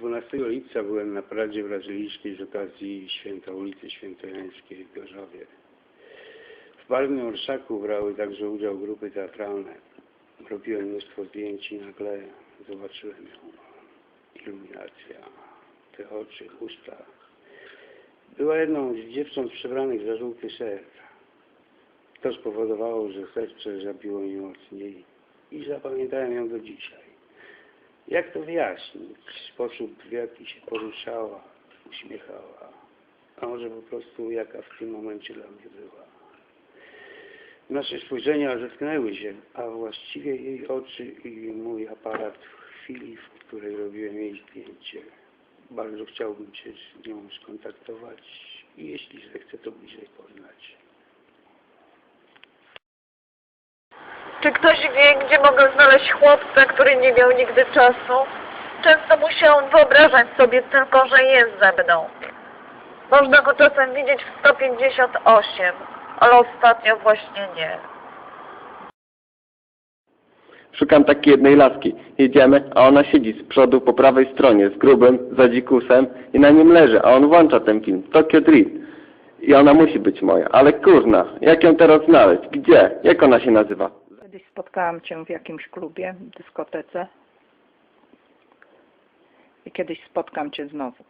12 lipca byłem na paradzie brazylijskiej z okazji święta ulicy Świętojańskiej w Gorzowie. W barwnym orszaku brały także udział grupy teatralne. Robiłem mnóstwo zdjęć i nagle zobaczyłem ją. Iluminacja, te oczy, usta. Była jedną z dziewcząt przebranych za żółty ser. To spowodowało, że serce zabiło mi mocniej i zapamiętałem ją do dzisiaj. Jak to wyjaśnić? Sposób, w jaki się poruszała, uśmiechała, a może po prostu jaka w tym momencie dla mnie była. Nasze spojrzenia zetknęły się, a właściwie jej oczy i mój aparat w chwili, w której robiłem jej zdjęcie. Bardzo chciałbym się z nią skontaktować i jeśli zechce, to bliżej Czy ktoś wie, gdzie mogę znaleźć chłopca, który nie miał nigdy czasu? Często musiał wyobrażać sobie tylko, że jest ze mną. Można go czasem widzieć w 158, ale ostatnio właśnie nie. Szukam takiej jednej laski. Jedziemy, a ona siedzi z przodu po prawej stronie z grubym zadzikusem i na nim leży, a on włącza ten film. Tokyo Drift. I ona musi być moja. Ale kurna, jak ją teraz znaleźć? Gdzie? Jak ona się nazywa? Spotkałam Cię w jakimś klubie, dyskotece i kiedyś spotkam Cię znowu.